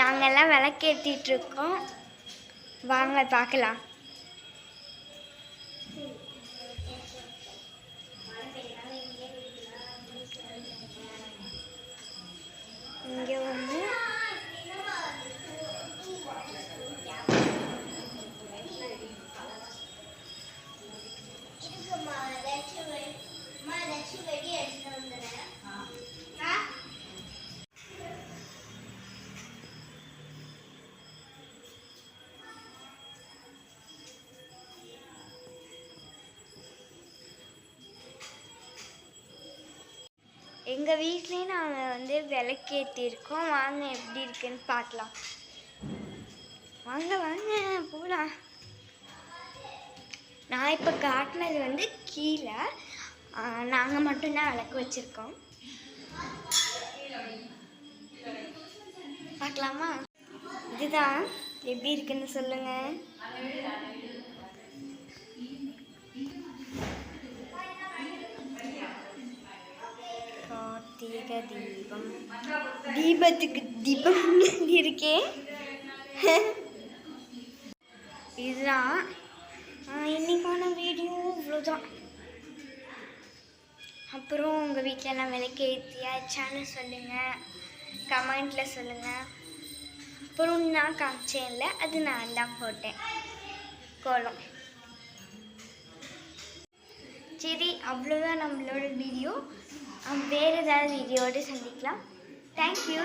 நாங்கள்லாம் விளக்கேற்றிட்டுருக்கோம் வாங்க பார்க்கலாம். இங்கே எங்கள் வீட்லேயும் நாங்கள் வந்து விளக்கேற்றிருக்கோம் வாங்க எப்படி இருக்குன்னு பார்க்கலாம். வாங்க வாங்க போகலாம் நான் இப்போ காட்டினது வந்து கீழே நாங்கள் மட்டும்தான் விளக்கு வச்சுருக்கோம். பார்க்கலாமா? இதுதான். எப்படி இருக்குன்னு சொல்லுங்கள் கார்த்திகை தீபம். தீபத்துக்கு தீபம் இருக்கே. இதுதான். இன்னைக்கான வீடியோ இவ்வளோதான் அப்புறம் உங்கள் வீட்டிலலாம் விலைக்கு ஏற்றியாச்சான்னு சொல்லுங்கள் கமெண்ட்டில் சொல்லுங்கள் அப்புறம் நான் காமிச்சேன்ல அது நான் தான் போட்டேன். கோலம் சரி அவ்வளோதான் நம்மளோட வீடியோ வேறு ஏதாவது வீடியோடு சந்திக்கலாம். தேங்க்யூ